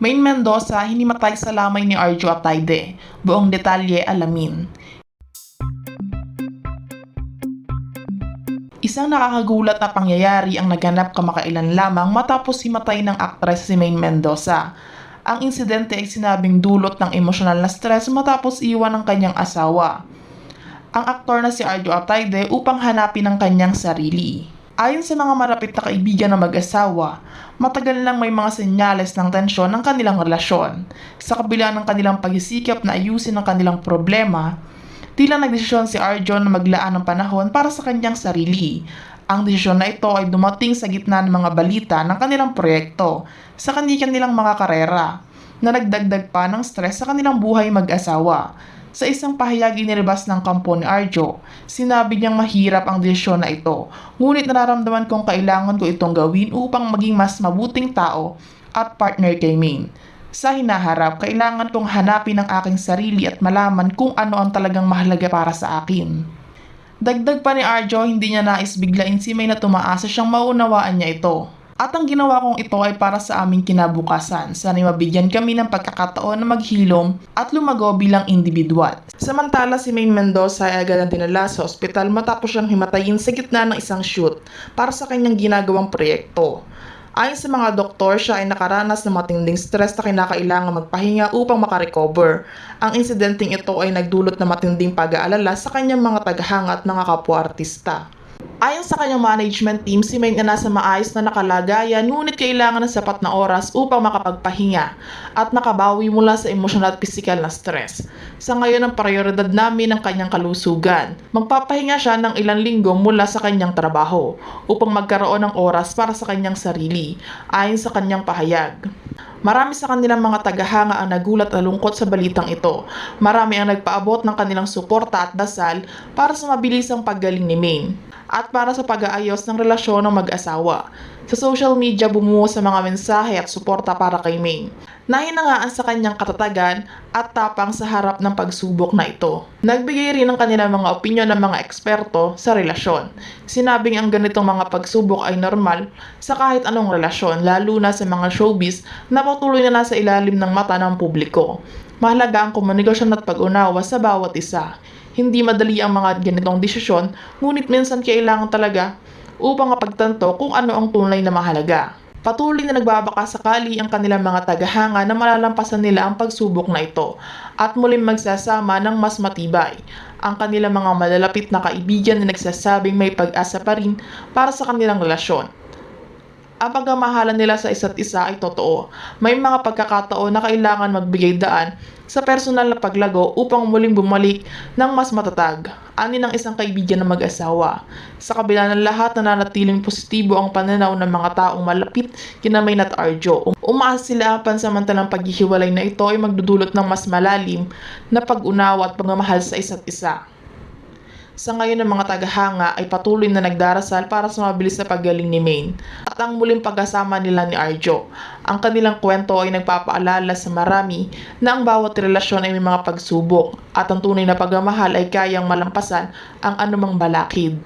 Main Mendoza, hinimatay sa lamay ni Arjo Atayde. Buong detalye alamin. Isang nakakagulat na pangyayari ang naganap kamakailan lamang matapos himatay ng aktres si Main Mendoza. Ang insidente ay sinabing dulot ng emosyonal na stress matapos iwan ng kanyang asawa. Ang aktor na si Arjo Atayde upang hanapin ang kanyang sarili. Ayon sa mga marapit na kaibigan ng mag-asawa, matagal nang may mga senyales ng tensyon ng kanilang relasyon. Sa kabila ng kanilang pagsisikap na ayusin ang kanilang problema, tila nagdesisyon si Arjo na maglaan ng panahon para sa kanyang sarili. Ang desisyon na ito ay dumating sa gitna ng mga balita ng kanilang proyekto sa kanilang mga karera na nagdagdag pa ng stress sa kanilang buhay mag-asawa. Sa isang pahayag inilabas ng kampo ni Arjo, sinabi niyang mahirap ang desisyon na ito, ngunit nararamdaman kong kailangan ko itong gawin upang maging mas mabuting tao at partner kay Maine. Sa hinaharap, kailangan kong hanapin ang aking sarili at malaman kung ano ang talagang mahalaga para sa akin. Dagdag pa ni Arjo, hindi niya nais biglain si May na tumaasa siyang maunawaan niya ito. At ang ginawa kong ito ay para sa aming kinabukasan. Sana'y mabigyan kami ng pagkakataon na maghilom at lumago bilang individual. Samantala si Maine Mendoza ay agad ang dinala sa ospital matapos siyang himatayin sa gitna ng isang shoot para sa kanyang ginagawang proyekto. Ayon sa mga doktor, siya ay nakaranas ng matinding stress na kinakailangan magpahinga upang makarecover. Ang insidenteng ito ay nagdulot ng matinding pag-aalala sa kanyang mga tagahanga at mga kapwa-artista. Ayon sa kanyang management team, si Maine ay nasa maayos na nakalagayan ngunit kailangan ng sapat na oras upang makapagpahinga at nakabawi mula sa emosyonal at pisikal na stress. Sa ngayon ang prioridad namin ang kanyang kalusugan. Magpapahinga siya ng ilang linggo mula sa kanyang trabaho upang magkaroon ng oras para sa kanyang sarili ayon sa kanyang pahayag. Marami sa kanilang mga tagahanga ang nagulat at lungkot sa balitang ito. Marami ang nagpaabot ng kanilang suporta at dasal para sa mabilisang paggaling ni Maine at para sa pag-aayos ng relasyon ng mag-asawa. Sa social media bumuo sa mga mensahe at suporta para kay Maine. Nahinangaan sa kanyang katatagan at tapang sa harap ng pagsubok na ito. Nagbigay rin ng kanilang mga opinyon ng mga eksperto sa relasyon. Sinabing ang ganitong mga pagsubok ay normal sa kahit anong relasyon, lalo na sa mga showbiz na patuloy na nasa ilalim ng mata ng publiko. Mahalaga ang komunikasyon at pag-unawa sa bawat isa. Hindi madali ang mga ganitong desisyon, ngunit minsan kailangan talaga upang mapagtanto kung ano ang tunay na mahalaga. Patuloy na nagbabaka sakali ang kanilang mga tagahanga na malalampasan nila ang pagsubok na ito at muling magsasama ng mas matibay. Ang kanilang mga malalapit na kaibigan na nagsasabing may pag-asa pa rin para sa kanilang relasyon. Ang pagmamahalan nila sa isa't isa ay totoo. May mga pagkakataon na kailangan magbigay daan sa personal na paglago upang muling bumalik ng mas matatag. Ani ng isang kaibigan na mag-asawa. Sa kabila ng lahat, nananatiling positibo ang pananaw ng mga taong malapit kina Mayn at Arjo. Umaas sila ang pansamantalang paghihiwalay na ito ay magdudulot ng mas malalim na pag-unawa at pagmamahal sa isa't isa. Sa ngayon ng mga tagahanga ay patuloy na nagdarasal para sa mabilis na paggaling ni Maine at ang muling pagkasama nila ni Arjo. Ang kanilang kwento ay nagpapaalala sa marami na ang bawat relasyon ay may mga pagsubok at ang tunay na pagmamahal ay kayang malampasan ang anumang balakid.